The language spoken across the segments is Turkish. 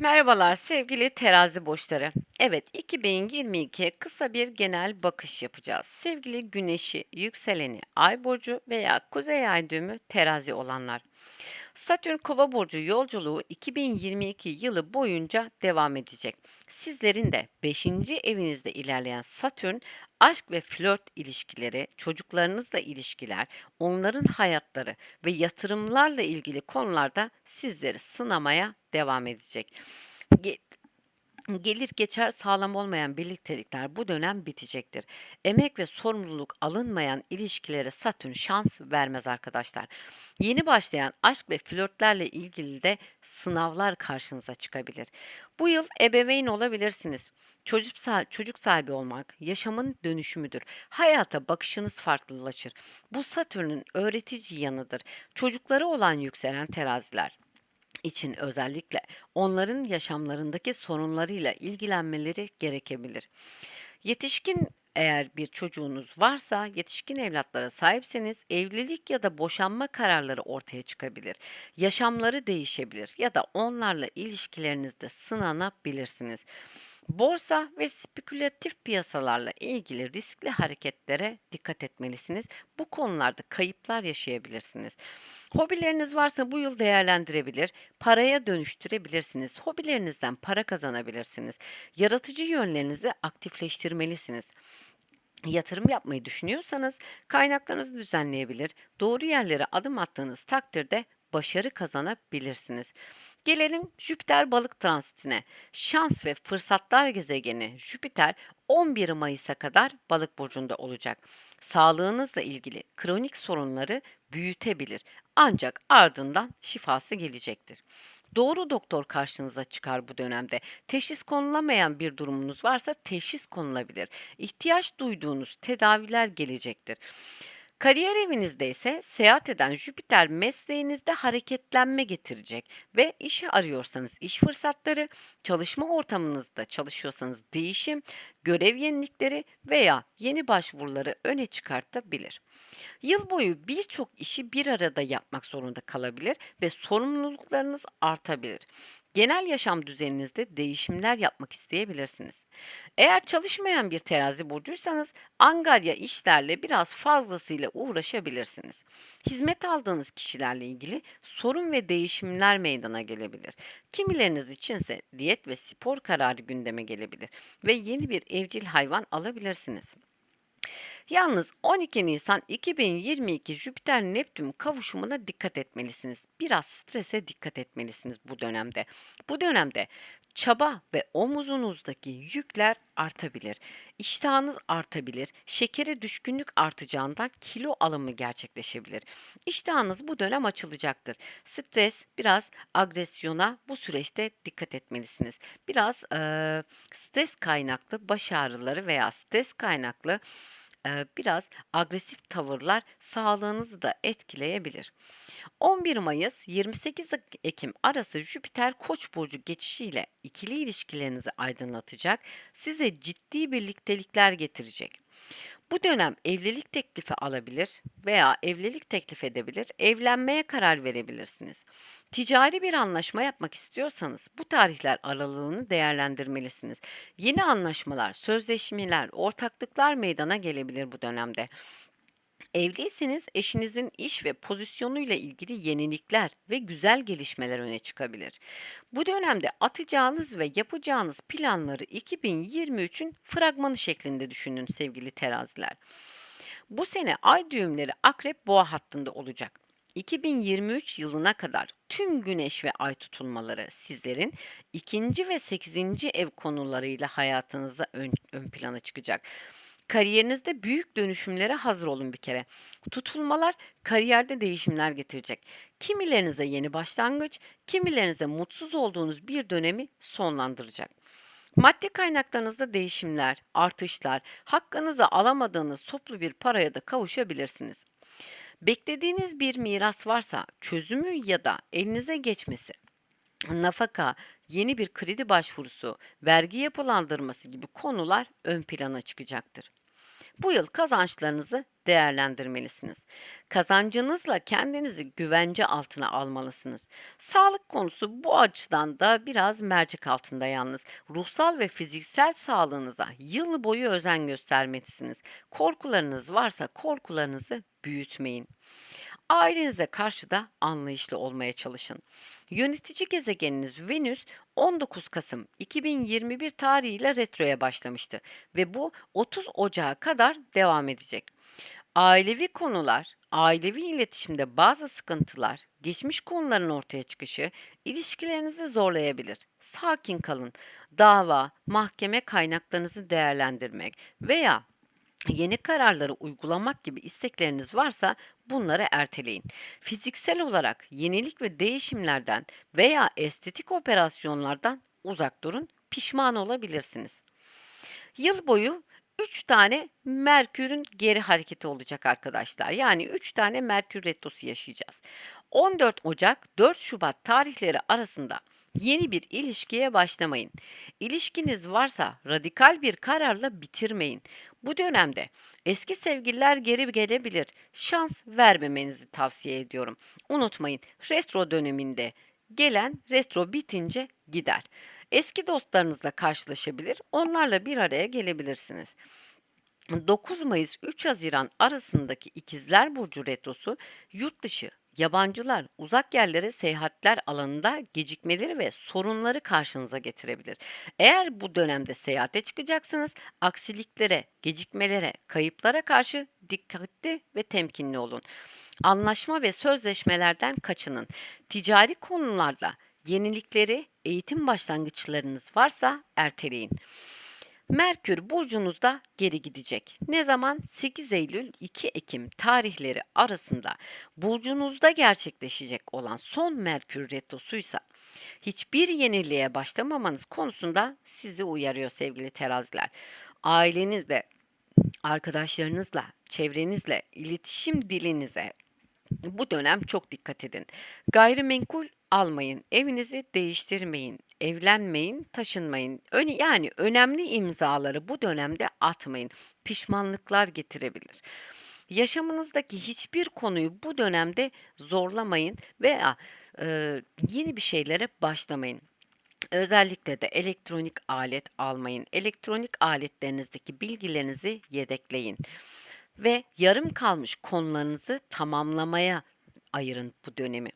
Merhabalar sevgili terazi burçları. Evet 2022 kısa bir genel bakış yapacağız. Sevgili güneşi, yükseleni, ay burcu veya kuzey ay düğümü terazi olanlar. Satürn kova burcu yolculuğu 2022 yılı boyunca devam edecek. Sizlerin de 5. evinizde ilerleyen Satürn aşk ve flört ilişkileri, çocuklarınızla ilişkiler, onların hayatları ve yatırımlarla ilgili konularda sizleri sınamaya devam edecek. Ge- Gelir geçer sağlam olmayan birliktelikler bu dönem bitecektir. Emek ve sorumluluk alınmayan ilişkilere Satürn şans vermez arkadaşlar. Yeni başlayan aşk ve flörtlerle ilgili de sınavlar karşınıza çıkabilir. Bu yıl ebeveyn olabilirsiniz. Çocuk, sa- çocuk sahibi olmak yaşamın dönüşümüdür. Hayata bakışınız farklılaşır. Bu Satürn'ün öğretici yanıdır. Çocukları olan yükselen teraziler için özellikle onların yaşamlarındaki sorunlarıyla ilgilenmeleri gerekebilir. Yetişkin eğer bir çocuğunuz varsa, yetişkin evlatlara sahipseniz evlilik ya da boşanma kararları ortaya çıkabilir. Yaşamları değişebilir ya da onlarla ilişkilerinizde sınanabilirsiniz. Borsa ve spekülatif piyasalarla ilgili riskli hareketlere dikkat etmelisiniz. Bu konularda kayıplar yaşayabilirsiniz. Hobileriniz varsa bu yıl değerlendirebilir, paraya dönüştürebilirsiniz. Hobilerinizden para kazanabilirsiniz. Yaratıcı yönlerinizi aktifleştirmelisiniz. Yatırım yapmayı düşünüyorsanız kaynaklarınızı düzenleyebilir, doğru yerlere adım attığınız takdirde başarı kazanabilirsiniz. Gelelim Jüpiter balık transitine. Şans ve fırsatlar gezegeni Jüpiter 11 Mayıs'a kadar balık burcunda olacak. Sağlığınızla ilgili kronik sorunları büyütebilir ancak ardından şifası gelecektir. Doğru doktor karşınıza çıkar bu dönemde. Teşhis konulamayan bir durumunuz varsa teşhis konulabilir. İhtiyaç duyduğunuz tedaviler gelecektir. Kariyer evinizde ise seyahat eden Jüpiter mesleğinizde hareketlenme getirecek ve işi arıyorsanız iş fırsatları, çalışma ortamınızda çalışıyorsanız değişim, görev yenilikleri veya yeni başvuruları öne çıkartabilir. Yıl boyu birçok işi bir arada yapmak zorunda kalabilir ve sorumluluklarınız artabilir. Genel yaşam düzeninizde değişimler yapmak isteyebilirsiniz. Eğer çalışmayan bir terazi burcuysanız angarya işlerle biraz fazlasıyla uğraşabilirsiniz. Hizmet aldığınız kişilerle ilgili sorun ve değişimler meydana gelebilir. Kimileriniz içinse diyet ve spor kararı gündeme gelebilir ve yeni bir evcil hayvan alabilirsiniz. Yalnız 12 Nisan 2022 Jüpiter-Neptün kavuşumuna dikkat etmelisiniz. Biraz strese dikkat etmelisiniz bu dönemde. Bu dönemde çaba ve omuzunuzdaki yükler artabilir. İştahınız artabilir. Şekere düşkünlük artacağından kilo alımı gerçekleşebilir. İştahınız bu dönem açılacaktır. Stres, biraz agresyona bu süreçte dikkat etmelisiniz. Biraz eee, stres kaynaklı baş ağrıları veya stres kaynaklı biraz agresif tavırlar sağlığınızı da etkileyebilir. 11 Mayıs 28 Ekim arası Jüpiter Koç burcu geçişiyle ikili ilişkilerinizi aydınlatacak, size ciddi birliktelikler getirecek. Bu dönem evlilik teklifi alabilir veya evlilik teklif edebilir, evlenmeye karar verebilirsiniz. Ticari bir anlaşma yapmak istiyorsanız bu tarihler aralığını değerlendirmelisiniz. Yeni anlaşmalar, sözleşmeler, ortaklıklar meydana gelebilir bu dönemde. Evliyseniz eşinizin iş ve pozisyonuyla ilgili yenilikler ve güzel gelişmeler öne çıkabilir. Bu dönemde atacağınız ve yapacağınız planları 2023'ün fragmanı şeklinde düşünün sevgili teraziler. Bu sene ay düğümleri Akrep Boğa hattında olacak. 2023 yılına kadar tüm güneş ve ay tutulmaları sizlerin ikinci ve sekizinci ev konularıyla hayatınızda ön, ön plana çıkacak. Kariyerinizde büyük dönüşümlere hazır olun bir kere. Tutulmalar kariyerde değişimler getirecek. Kimilerinize yeni başlangıç, kimilerinize mutsuz olduğunuz bir dönemi sonlandıracak. Maddi kaynaklarınızda değişimler, artışlar, hakkınızı alamadığınız toplu bir paraya da kavuşabilirsiniz. Beklediğiniz bir miras varsa çözümü ya da elinize geçmesi, nafaka, yeni bir kredi başvurusu, vergi yapılandırması gibi konular ön plana çıkacaktır. Bu yıl kazançlarınızı değerlendirmelisiniz. Kazancınızla kendinizi güvence altına almalısınız. Sağlık konusu bu açıdan da biraz mercek altında yalnız. Ruhsal ve fiziksel sağlığınıza yıl boyu özen göstermelisiniz. Korkularınız varsa korkularınızı büyütmeyin. Ailenize karşı da anlayışlı olmaya çalışın. Yönetici gezegeniniz Venüs 19 Kasım 2021 tarihiyle retroya başlamıştı ve bu 30 Ocağı kadar devam edecek. Ailevi konular, ailevi iletişimde bazı sıkıntılar, geçmiş konuların ortaya çıkışı ilişkilerinizi zorlayabilir. Sakin kalın. Dava, mahkeme kaynaklarınızı değerlendirmek veya Yeni kararları uygulamak gibi istekleriniz varsa bunları erteleyin. Fiziksel olarak yenilik ve değişimlerden veya estetik operasyonlardan uzak durun, pişman olabilirsiniz. Yıl boyu 3 tane Merkür'ün geri hareketi olacak arkadaşlar. Yani 3 tane Merkür retrosu yaşayacağız. 14 Ocak 4 Şubat tarihleri arasında yeni bir ilişkiye başlamayın. İlişkiniz varsa radikal bir kararla bitirmeyin. Bu dönemde eski sevgililer geri gelebilir. Şans vermemenizi tavsiye ediyorum. Unutmayın retro döneminde gelen retro bitince gider. Eski dostlarınızla karşılaşabilir, onlarla bir araya gelebilirsiniz. 9 Mayıs 3 Haziran arasındaki İkizler Burcu retrosu yurt dışı, yabancılar, uzak yerlere seyahatler alanında gecikmeleri ve sorunları karşınıza getirebilir. Eğer bu dönemde seyahate çıkacaksınız, aksiliklere, gecikmelere, kayıplara karşı dikkatli ve temkinli olun. Anlaşma ve sözleşmelerden kaçının. Ticari konularda yenilikleri, eğitim başlangıçlarınız varsa erteleyin. Merkür burcunuzda geri gidecek. Ne zaman? 8 Eylül 2 Ekim tarihleri arasında burcunuzda gerçekleşecek olan son Merkür retrosuysa hiçbir yeniliğe başlamamanız konusunda sizi uyarıyor sevgili teraziler. Ailenizle, arkadaşlarınızla, çevrenizle, iletişim dilinize bu dönem çok dikkat edin. Gayrimenkul almayın, evinizi değiştirmeyin, evlenmeyin, taşınmayın. Yani önemli imzaları bu dönemde atmayın. Pişmanlıklar getirebilir. Yaşamınızdaki hiçbir konuyu bu dönemde zorlamayın veya e, yeni bir şeylere başlamayın. Özellikle de elektronik alet almayın. Elektronik aletlerinizdeki bilgilerinizi yedekleyin ve yarım kalmış konularınızı tamamlamaya ayırın bu dönemi.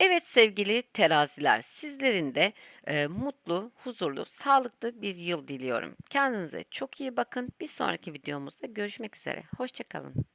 Evet sevgili teraziler, sizlerin de e, mutlu, huzurlu, sağlıklı bir yıl diliyorum. Kendinize çok iyi bakın. Bir sonraki videomuzda görüşmek üzere. Hoşçakalın.